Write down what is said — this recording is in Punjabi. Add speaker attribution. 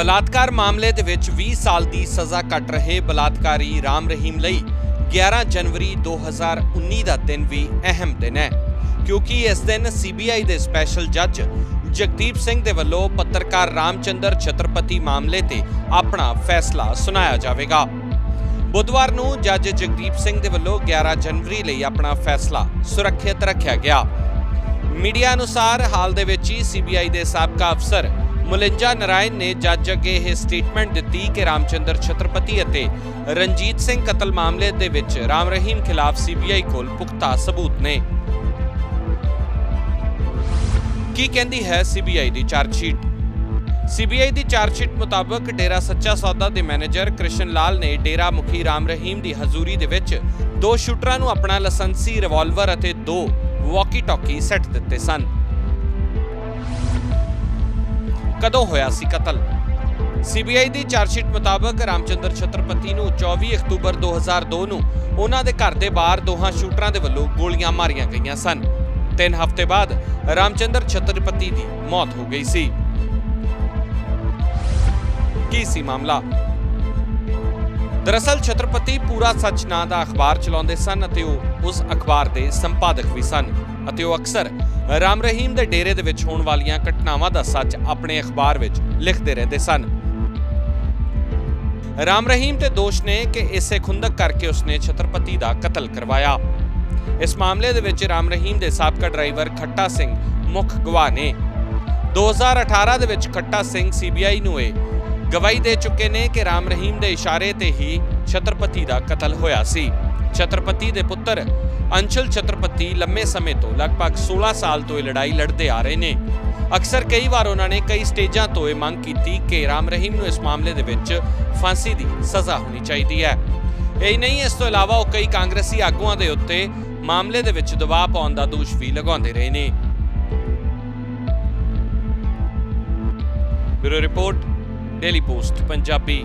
Speaker 1: ਬਲਾਤਕਾਰ ਮਾਮਲੇ ਦੇ ਵਿੱਚ 20 ਸਾਲ ਦੀ ਸਜ਼ਾ ਕੱਟ ਰਹੇ ਬਲਾਤਕਾਰੀ ਰਾਮ ਰਹੀਮ ਲਈ 11 ਜਨਵਰੀ 2019 ਦਾ ਦਿਨ ਵੀ ਅਹਿਮ ਦਿਨ ਹੈ। ਕਿਉਂਕਿ ਇਸ ਦਿਨ ਸੀਬੀਆਈ ਦੇ ਸਪੈਸ਼ਲ ਜੱਜ ਜਗਦੀਪ ਸਿੰਘ ਦੇ ਵੱਲੋਂ ਪੱਤਰਕਾਰ ਰਾਮਚੰਦਰ ਛਤਰਪਤੀ ਮਾਮਲੇ ਤੇ ਆਪਣਾ ਫੈਸਲਾ ਸੁਣਾਇਆ ਜਾਵੇਗਾ। ਬੁੱਧਵਾਰ ਨੂੰ ਜੱਜ ਜਗਦੀਪ ਸਿੰਘ ਦੇ ਵੱਲੋਂ 11 ਜਨਵਰੀ ਲਈ ਆਪਣਾ ਫੈਸਲਾ ਸੁਰੱਖਿਅਤ ਰੱਖਿਆ ਗਿਆ। ਮੀਡੀਆ ਅਨੁਸਾਰ ਹਾਲ ਦੇ ਵਿੱਚ ਹੀ ਸੀਬੀਆਈ ਦੇ ਸਾਬਕਾ ਅਫਸਰ ਮੁਲਿੰਜਾ ਨਰਾਇਣ ਨੇ ਜੱਜ ਅੱਗੇ ਇਹ ਸਟੇਟਮੈਂਟ ਦਿੱਤੀ ਕਿ ਰਾਮਚੰਦਰ ਛਤਰਪਤੀ ਅਤੇ ਰਣਜੀਤ ਸਿੰਘ ਕਤਲ ਮਾਮਲੇ ਦੇ ਵਿੱਚ ਰਾਮ ਰਹੀਮ ਖਿਲਾਫ ਸੀਬੀਆਈ ਕੋਲ ਪੁਖਤਾ ਸਬੂਤ ਨੇ। ਕੀ ਕਹਿੰਦੀ ਹੈ ਸੀਬੀਆਈ ਦੀ ਚਾਰਜ ਸ਼ੀਟ ਸੀਬੀਆਈ ਦੀ ਚਾਰਜ ਸ਼ੀਟ ਮੁਤਾਬਕ ਡੇਰਾ ਸੱਚਾ ਸੌਦਾ ਦੇ ਮੈਨੇਜਰ ਕ੍ਰਿਸ਼ਨ ਲਾਲ ਨੇ ਡੇਰਾ ਮੁਖੀ ਰਾਮ ਰਹੀਮ ਦੀ ਹਜ਼ੂਰੀ ਦੇ ਵਿੱਚ ਦੋ ਸ਼ੂਟਰਾਂ ਨੂੰ ਆਪਣਾ ਲਾਇਸੈਂਸੀ ਰਿਵਾਲਵਰ ਅਤੇ ਦੋ ਵਾਕੀ ਟਾਕੀ ਸੈੱਟ ਦਿੱਤੇ ਸਨ। ਕਦੋਂ ਹੋਇਆ ਸੀ ਕਤਲ? ਸੀਬੀਆਈ ਦੀ ਚਾਰਜਸ਼ੀਟ ਮੁਤਾਬਕ ਰਾਮਚੰਦਰ ਛਤਰਪਤੀ ਨੂੰ 24 ਅਕਤੂਬਰ 2002 ਨੂੰ ਉਹਨਾਂ ਦੇ ਘਰ ਦੇ ਬਾਹਰ ਦੋਹਾਂ ਸ਼ੂਟਰਾਂ ਦੇ ਵੱਲੋਂ ਗੋਲੀਆਂ ਮਾਰੀਆਂ ਗਈਆਂ ਸਨ। ਤਿੰਨ ਹਫ਼ਤੇ ਬਾਅਦ ਰਾਮਚੰਦਰ ਛਤਰਪਤੀ ਦੀ ਮੌਤ ਹੋ ਗਈ ਸੀ। ਕੀ ਸੀ ਮਾਮਲਾ? ਦਰਅਸਲ ਛਤਰਪਤੀ ਪੂਰਾ ਸੱਚ ਨਾਂ ਦਾ ਅਖਬਾਰ ਚਲਾਉਂਦੇ ਸਨ ਅਤੇ ਉਹ ਉਸ ਅਖਬਾਰ ਦੇ ਸੰਪਾਦਕ ਵੀ ਸਨ। ਅਤੇ ਉਹ ਅਕਸਰ ਰਾਮ ਰਹੀਮ ਦੇ ਡੇਰੇ ਦੇ ਵਿੱਚ ਹੋਣ ਵਾਲੀਆਂ ਘਟਨਾਵਾਂ ਦਾ ਸੱਚ ਆਪਣੇ ਅਖਬਾਰ ਵਿੱਚ ਲਿਖਦੇ ਰਹਿੰਦੇ ਸਨ। ਰਾਮ ਰਹੀਮ ਤੇ ਦੋਸ਼ ਨੇ ਕਿ ਇਸੇ ਖੁੰਦਕ ਕਰਕੇ ਉਸਨੇ ਛਤਰਪਤੀ ਦਾ ਕਤਲ ਕਰਵਾਇਆ। ਇਸ ਮਾਮਲੇ ਦੇ ਵਿੱਚ ਰਾਮ ਰਹੀਮ ਦੇ ਸਾਬਕਾ ਡਰਾਈਵਰ ਖੱਟਾ ਸਿੰਘ ਮੁੱਖ ਗਵਾਹ ਨੇ। 2018 ਦੇ ਵਿੱਚ ਖੱਟਾ ਸਿੰਘ ਸੀਬੀਆਈ ਨੂੰ ਇਹ ਗਵਾਹੀ ਦੇ ਚੁੱਕੇ ਨੇ ਕਿ ਰਾਮ ਰਹੀਮ ਦੇ ਇਸ਼ਾਰੇ ਤੇ ਹੀ ਛਤਰਪਤੀ ਦਾ ਕਤਲ ਹੋਇਆ ਸੀ। ਛਤਰਪਤੀ ਦੇ ਪੁੱਤਰ। ਅੰਸ਼ਲ ਛਤਰਪਤੀ ਲੰਮੇ ਸਮੇਂ ਤੋਂ ਲਗਭਗ 16 ਸਾਲ ਤੋਂ ਇਹ ਲੜਾਈ ਲੜਦੇ ਆ ਰਹੇ ਨੇ। ਅਕਸਰ ਕਈ ਵਾਰ ਉਹਨਾਂ ਨੇ ਕਈ ਸਟੇਜਾਂ ਤੋਂ ਇਹ ਮੰਗ ਕੀਤੀ ਕਿ ਰਾਮ ਰਹੀਮ ਨੂੰ ਇਸ ਮਾਮਲੇ ਦੇ ਵਿੱਚ ਫਾਂਸੀ ਦੀ ਸਜ਼ਾ ਹੋਣੀ ਚਾਹੀਦੀ ਹੈ। ਇਹ ਨਹੀਂ, ਇਸ ਤੋਂ ਇਲਾਵਾ ਉਹ ਕਈ ਕਾਂਗਰਸੀ ਆਗੂਆਂ ਦੇ ਉੱਤੇ ਮਾਮਲੇ ਦੇ ਵਿੱਚ ਦਬਾਅ ਪਾਉਣ ਦਾ ਦੋਸ਼ ਵੀ ਲਗਾਉਂਦੇ ਰਹੇ ਨੇ। Bureau report, daily post, Punjabi.